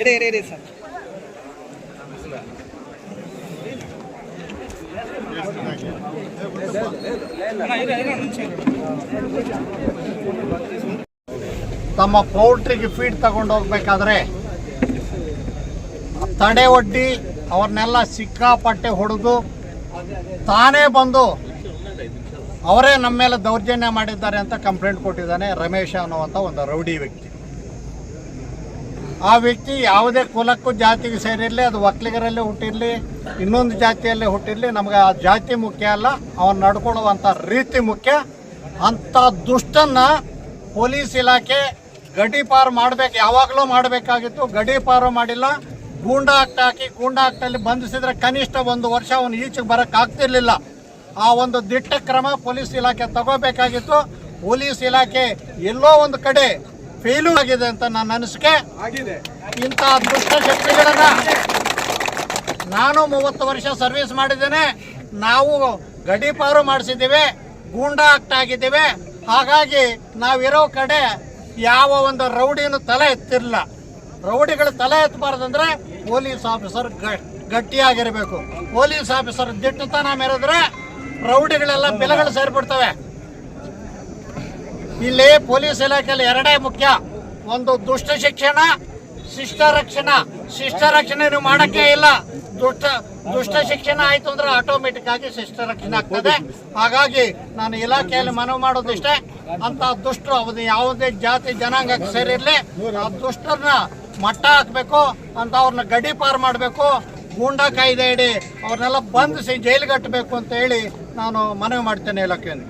ಇಡೀ ಇರೇ ಇರೇ ಸರ್. ತಮ್ಮ ಪೌಲ್ಟ್ರಿಗೆ ಫೀಡ್ ತಗೊಂಡು ಹೋಗ್ಬೇಕಾದ್ರೆ ತಡೆ ಒಡ್ಡಿ ಅವ್ರನ್ನೆಲ್ಲ ಸಿಕ್ಕಾಪಟ್ಟೆ ಹೊಡೆದು ತಾನೇ ಬಂದು ಅವರೇ ನಮ್ಮ ಮೇಲೆ ದೌರ್ಜನ್ಯ ಮಾಡಿದ್ದಾರೆ ಅಂತ ಕಂಪ್ಲೇಂಟ್ ಕೊಟ್ಟಿದ್ದಾನೆ ರಮೇಶ ಅನ್ನುವಂಥ ಒಂದು ರೌಡಿ ವ್ಯಕ್ತಿ. ಆ ವ್ಯಕ್ತಿ ಯಾವುದೇ ಕುಲಕ್ಕೂ ಜಾತಿಗೆ ಸೇರಿರಲಿ, ಅದು ಒಕ್ಕಲಿಗರಲ್ಲೇ ಹುಟ್ಟಿರಲಿ, ಇನ್ನೊಂದು ಜಾತಿಯಲ್ಲೇ ಹುಟ್ಟಿರಲಿ, ನಮಗೆ ಆ ಜಾತಿ ಮುಖ್ಯ ಅಲ್ಲ, ಅವನು ನಡ್ಕೊಳ್ಳುವಂಥ ರೀತಿ ಮುಖ್ಯ. ಅಂಥ ದುಷ್ಟನ್ನ ಪೊಲೀಸ್ ಇಲಾಖೆ ಗಡೀಪಾರು ಮಾಡಬೇಕು, ಯಾವಾಗಲೂ ಮಾಡಬೇಕಾಗಿತ್ತು ಗಡೀಪಾರು ಮಾಡಿಲ್ಲ. ಗೂಂಡಾ ಆಕ್ಟ್ ಹಾಕಿ ಗೂಂಡಾ ಆಕ್ಟಲ್ಲಿ ಬಂಧಿಸಿದ್ರೆ ಕನಿಷ್ಠ ಒಂದು ವರ್ಷ ಅವನು ಈಚೆಗೆ ಬರೋಕ್ಕಾಗ್ತಿರ್ಲಿಲ್ಲ ಆ ಒಂದು ದಿಟ್ಟ ಕ್ರಮ ಪೊಲೀಸ್ ಇಲಾಖೆ ತಗೋಬೇಕಾಗಿತ್ತು. ಪೊಲೀಸ್ ಇಲಾಖೆ ಎಲ್ಲೋ ಒಂದು ಕಡೆ ಫೇಲು ಆಗಿದೆ ಅಂತ ನನ್ನ ಅನಿಸಿಕೆ. ಇಂಥ ಅದೃಷ್ಟ ಶಕ್ತಿಗಳನ್ನ ನಾನು ಮೂವತ್ತು ವರ್ಷ ಸರ್ವಿಸ್ ಮಾಡಿದ್ದೇನೆ. ನಾವು ಗಡೀಪಾರು ಮಾಡಿಸಿದ್ದೇವೆ. ಗೂಂಡಾ ಆಕ್ಟ್ ಆಗಿದ್ದೇವೆ. ಹಾಗಾಗಿ ನಾವಿರೋ ಕಡೆ ಯಾವ ಒಂದು ರೌಡಿನೂ ತಲೆ ಎತ್ತಿರಲಿಲ್ಲ. ರೌಡಿಗಳು ತಲೆ ಎತ್ತಬಾರ್ದಂದ್ರೆ ಪೊಲೀಸ್ ಆಫೀಸರ್ ಗಟ್ಟಿಯಾಗಿರಬೇಕು. ಪೊಲೀಸ್ ಆಫೀಸರ್ ದಿಟ್ಟತನ ಮೇರೆದ್ರೆ ರೌಡಿಗಳೆಲ್ಲ ಬೆಲೆಗಳು ಸೇರ್ಬಿಡ್ತವೆ. ಇಲ್ಲಿ ಪೊಲೀಸ್ ಇಲಾಖೆಯಲ್ಲಿ ಎರಡೇ ಮುಖ್ಯ. ಒಂದು ದುಷ್ಟ ಶಿಕ್ಷಣ, ಶಿಷ್ಟ ರಕ್ಷಣಾ. ಶಿಷ್ಟ ರಕ್ಷಣೆ ನೀವು ಮಾಡಕ್ಕೆ ಇಲ್ಲ. ದುಷ್ಟ ದುಷ್ಟ ಶಿಕ್ಷಣ ಆಯ್ತು ಅಂದ್ರೆ ಆಟೋಮೆಟಿಕ್ ಆಗಿ ಶಿಷ್ಟ ರಕ್ಷಣೆ ಆಗ್ತದೆ. ಹಾಗಾಗಿ ನಾನು ಇಲಾಖೆಯಲ್ಲಿ ಮನವಿ ಮಾಡೋದಿಷ್ಟೇ. ಅಂತ ದುಷ್ಟರು ಅವ್ರು ಯಾವುದೇ ಜಾತಿ, ಜನಾಂಗಕ್ಕೆ ಸೇರಿರ್ಲಿ. ಆ ದುಷ್ಟರನ್ನ ಮಟ್ಟ ಹಾಕ್ಬೇಕು ಅಂತ ಅವ್ರನ್ನ ಗಡಿ ಪಾರ್ ಮಾಡಬೇಕು. ಗೂಂಡಾ ಕಾಯ್ದೆ ಇಡಿ ಅವ್ರನ್ನೆಲ್ಲ ಬಂಧಿಸಿ ಜೈಲಿಗೆ ಕಟ್ಟಬೇಕು ಅಂತ ಹೇಳಿ ನಾನು ಮನವಿ ಮಾಡ್ತೇನೆ ಇಲಾಖೆಯಲ್ಲಿ